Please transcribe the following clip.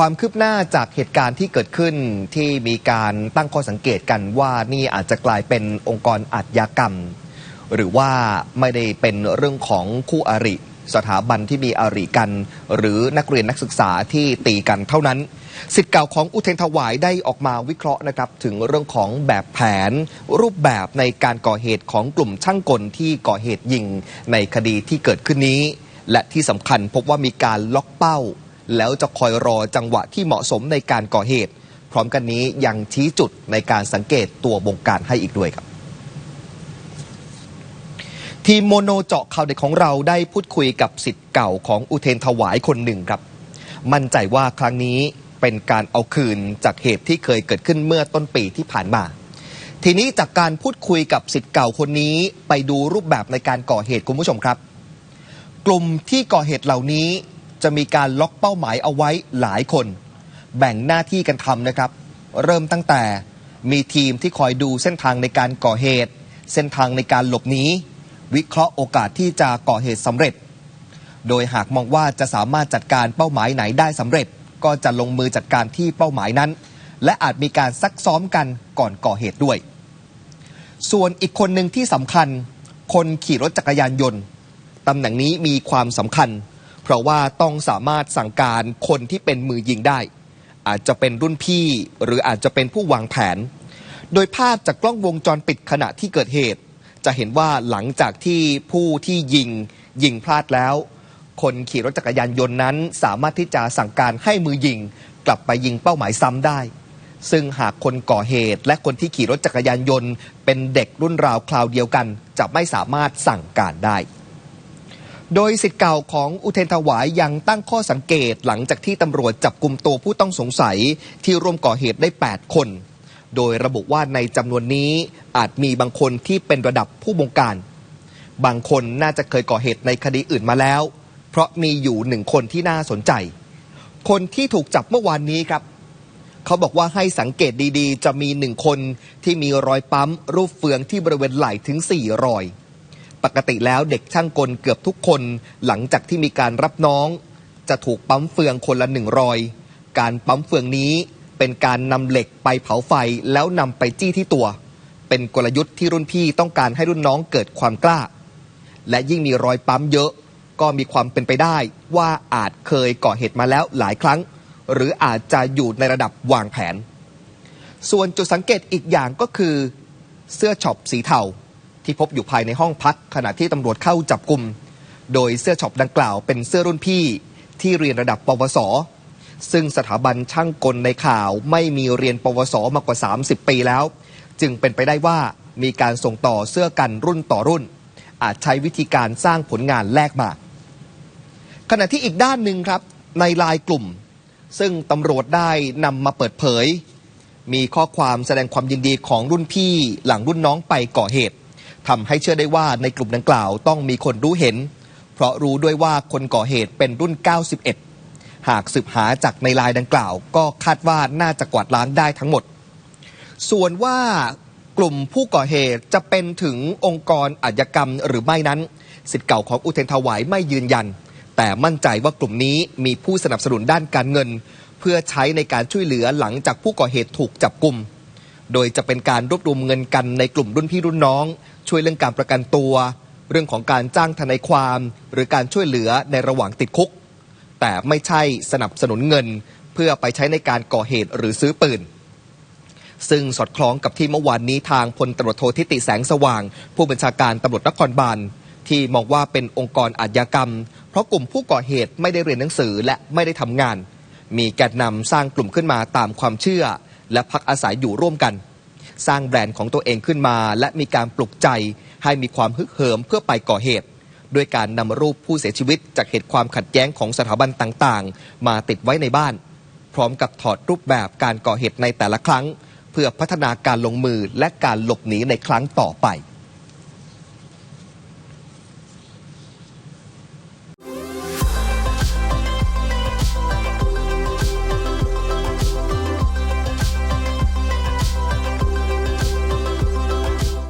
ความคืบหน้าจากเหตุการณ์ที่เกิดขึ้นที่มีการตั้งข้อสังเกตกันว่านี่อาจจะกลายเป็นองค์กรอาชญากรรม หรือว่าไม่ได้เป็นเรื่องของคู่อริ สถาบันที่มีอริกัน หรือนักเรียนนักศึกษาที่ตีกันเท่านั้นสิทธิ์เก่าของอุเทนถวายได้ออกมาวิเคราะห์นะครับ ถึงเรื่องของแบบแผน รูปแบบในการก่อเหตุของกลุ่มช่างกลที่ก่อเหตุยิงในคดีที่เกิดขึ้นนี้ และที่สำคัญพบว่ามีการล็อกเป้า แล้วจะคอยรอจังหวะที่เหมาะสมในการก่อเหตุ พร้อมกันนี้ยังชี้จุดในการสังเกตตัวบงการให้อีกด้วยครับทีมโมโนเจาะข่าวเด็กของเราได้พูดคุยกับสิทธิ์เก่าของอุเทนถวายคนหนึ่งครับ มั่นใจว่าครั้งนี้เป็นการเอาคืนจากเหตุที่เคยเกิดขึ้นเมื่อต้นปีที่ผ่านมา ทีนี้จากการพูดคุยกับสิทธิ์เก่าคนนี้ไปดูรูปแบบในการก่อเหตุคุณผู้ชมครับ กลุ่มที่ก่อเหตุเหล่านี้ จะมีการล็อกเป้าหมายเอาไว้หลายคน แบ่งหน้าที่กันทำนะครับ เริ่มตั้งแต่มีทีมที่คอยดูเส้นทางในการก่อเหตุ เส้นทางในการหลบหนีวิเคราะห์โอกาสที่จะก่อเหตุสำเร็จ โดยหากมองว่าจะสามารถจัดการเป้าหมายไหนได้สำเร็จ ก็จะลงมือจัดการที่เป้าหมายนั้น และอาจมีการซักซ้อมกันก่อนก่อเหตุด้วย ส่วนอีกคนหนึ่งที่สำคัญ คนขี่รถจักรยานยนต์ตำแหน่งนี้มีความสำคัญ เพราะว่าต้องสามารถสั่งการคนที่เป็นมือยิงได้ อาจจะเป็นรุ่นพี่หรืออาจจะเป็นผู้วางแผน โดยภาพจากกล้องวงจรปิดขณะที่เกิดเหตุ จะเห็นว่าหลังจากที่ผู้ที่ยิงยิงพลาดแล้ว คนขี่รถจักรยานยนต์นั้น สามารถที่จะสั่งการให้มือยิง กลับไปยิงเป้าหมายซ้ำได้ ซึ่งหากคนก่อเหตุ และคนที่ขี่รถจักรยานยนต์ เป็นเด็กรุ่นราวคราวเดียวกัน จะไม่สามารถสั่งการได้ โดยสิทธิ์เก่าของอุเทนถวายยังตั้งข้อสังเกตหลังจากที่ตำรวจจับกลุ่มตัวผู้ต้องสงสัยที่ร่วมก่อเหตุได้ 8 คน โดยระบุว่าในจำนวนนี้อาจมีบางคนที่เป็นระดับผู้บงการ บางคนน่าจะเคยก่อเหตุในคดีอื่นมาแล้ว เพราะมีอยู่หนึ่งคนที่น่าสนใจ คนที่ถูกจับเมื่อวานนี้ครับเขาบอกว่าให้สังเกตดีๆ จะมีหนึ่งคนที่มีรอยปั๊มรูปเฟืองที่บริเวณไหล่ถึง4รอย ปกติแล้วเด็กช่างกลเกือบทุกคน หลังจากที่มีการรับน้อง จะถูกปั๊มเฟืองคนละหนึ่งรอย การปั๊มเฟืองนี้เป็นการนำเหล็กไปเผาไฟแล้วนำไปจี้ที่ตัว เป็นกลยุทธ์ที่รุ่นพี่ต้องการให้รุ่นน้องเกิดความกล้า และยิ่งมีรอยปั๊มเยอะ ก็มีความเป็นไปได้ว่าอาจเคยก่อเหตุมาแล้วหลายครั้ง หรืออาจจะอยู่ในระดับวางแผน ส่วนจุดสังเกตอีกอย่างก็คือ เสื้อช็อปสีเทา ที่พบอยู่ภายในห้องพักขณะที่ตำรวจเข้าจับกลุ่ม โดยเสื้อช็อปดังกล่าวเป็นเสื้อรุ่นพี่ที่เรียนระดับปวส ซึ่งสถาบันช่างกลในข่าวไม่มีเรียนปวสมากกว่า 30 ปีแล้ว จึงเป็นไปได้ว่ามีการส่งต่อเสื้อกันรุ่นต่อรุ่น อาจใช้วิธีการสร้างผลงานแลกมาขณะที่อีกด้านหนึ่งครับในลายกลุ่ม ซึ่งตำรวจได้นำมาเปิดเผย มีข้อความแสดงความยินดีของรุ่นพี่หลังรุ่นน้องไปก่อเหตุ ทำให้เชื่อได้ว่าในกลุ่มดังกล่าวต้องมีคนรู้เห็น เพราะรู้ด้วยว่าคนก่อเหตุเป็นรุ่น 91 หากสืบหาจากในลายดังกล่าว ก็คาดว่าน่าจะกวาดล้างได้ทั้งหมด ส่วนว่ากลุ่มผู้ก่อเหตุจะเป็นถึงองค์กรอาชญากรรมหรือไม่นั้นสิทธิ์เก่าของอุเทนถวายไม่ยืนยัน แต่มั่นใจว่ากลุ่มนี้มีผู้สนับสนุนด้านการเงิน เพื่อใช้ในการช่วยเหลือหลังจากผู้ก่อเหตุถูกจับกลุ่ม โดยจะเป็นการรวบรวมเงินกันในกลุ่มรุ่นพี่รุ่นน้อง ช่วยเรื่องการประกันตัว เรื่องของการจ้างทนายความ หรือการช่วยเหลือในระหว่างติดคุก แต่ไม่ใช่สนับสนุนเงิน เพื่อไปใช้ในการก่อเหตุหรือซื้อปืนซึ่งสอดคล้องกับที่เมื่อวานนี้ทางพลตำรวจโททิติแสงสว่าง ผู้บัญชาการตำรวจนครบาลที่มองว่าเป็นองค์กรอาชญากรรม เพราะกลุ่มผู้ก่อเหตุไม่ได้เรียนหนังสือและไม่ได้ทำงาน มีแกนนำสร้างกลุ่มขึ้นมาตามความเชื่อ และพักอาศัยอยู่ร่วมกัน สร้างแบรนด์ของตัวเองขึ้นมา และมีการปลุกใจให้มีความฮึกเหิมเพื่อไปก่อเหตุด้วยการนำรูปผู้เสียชีวิตจากเหตุความขัดแย้งของสถาบันต่างๆ มาติดไว้ในบ้าน พร้อมกับถอดรูปแบบการก่อเหตุในแต่ละครั้ง เพื่อพัฒนาการลงมือและการหลบหนีในครั้งต่อไป